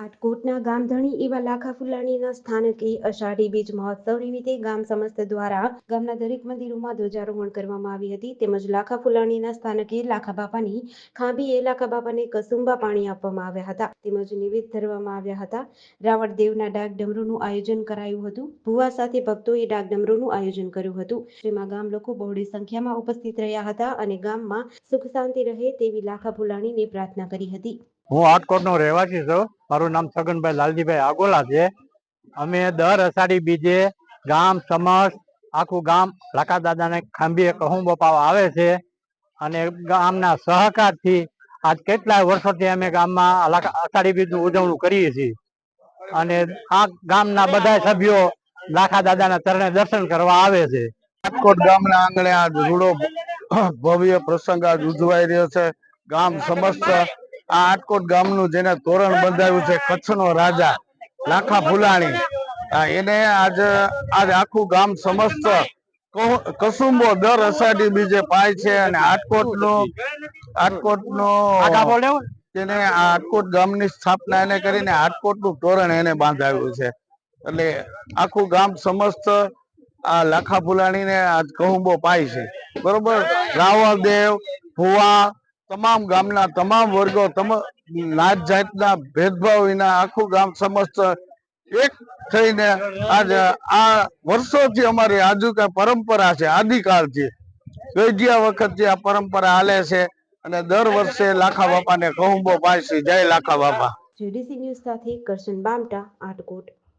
આટકોટના ગામધણી એવા લાખા ફુલાણીના સ્થાનકે અષાઢી બીજ મહોત્સવ નિમિત્તે ગામ સમસ્ત દ્વારા ગામના દરેક મંદિરોમાં ધ્વજારોહણ કરવામાં આવી હતી. તેમજ લાખા ફુલાણીના સ્થાનકે લાખા બાપાની ખાંભીએ લાખા બાપાને કસુંબા પાણી આપવામાં આવ્યા હતા. તેમજ નિવેદ ધરવામાં આવ્યા હતા. રાવણ દેવના ડાક ડમરૂનું આયોજન કરાયું હતું. ભુવા સાથે ભક્તોએ ડાક ડમરૂનું આયોજન કર્યું હતું. જેમાં ગામ લોકો બહોળી સંખ્યામાં ઉપસ્થિત રહ્યા હતા અને ગામમાં સુખ શાંતિ રહે તેવી લાખા ફુલાણીને પ્રાર્થના કરી હતી. હું રાજકોટનો રહેવાસી છું. મારું નામ છગનભાઈ લાલજીભાઈ આગોલા છે. અમે દર અષાઢી બીજે ગામ સમસ આખું ગામ લાકા દાદાને ખાંભીએ કહું બપાવા આવે છે. અને ગામના સહકારથી આજ કેટલાય વર્ષોથી અમે ગામમાં આ અષાઢી બીજનું ઉજવણું કરીએ છીએ. અને આ ગામના બધા સભ્યો લાખા દાદાના ચરણે દર્શન કરવા આવે છે. રાજકોટ ગામના આંગણે આજ રૂડો ભવ્ય પ્રસંગ આજ ઉજવાઈ રહ્યો છે. ગામ સમસ્ત આ આટકોટ ગામનું જેને તોરણ બંધાયું છે કચ્છનો રાજા લાખા ફુલાણી એને આજ આજ આખું ગામ સમસ્ત કહું- કસુંબો દર અષાઢી બીજે પાય છે અને આટકોટનો આટકોટનો આગા નો? તેને આ આટકોટ ગામની સ્થાપના એને કરીને આટકોટનું તોરણ એને બાંધાવ્યું છે. એટલે આખું ગામ સમસ્ત આ લાખા ફુલાણીને આજ કહુંબો પાય છે. બરોબર? રાવળ દેવ ભુવા તમામ ગામના, તમામ વર્ગો તમામ નાત જાતના ભેદભાવ વિના આખું ગામ સમસ્ત એક થઈને આજે આ વર્ષોથી અમારી આજુ પરંપરા છે આદિકાળથી ગઢિયા વખતથી આ પરંપરા હાલે છે અને દર વર્ષે લાખા બાપાને કહુંબો પાય છે જય લાખા બાપા. જીડીસી ન્યૂઝ સાથે કરશન બામટા, આટકોટ.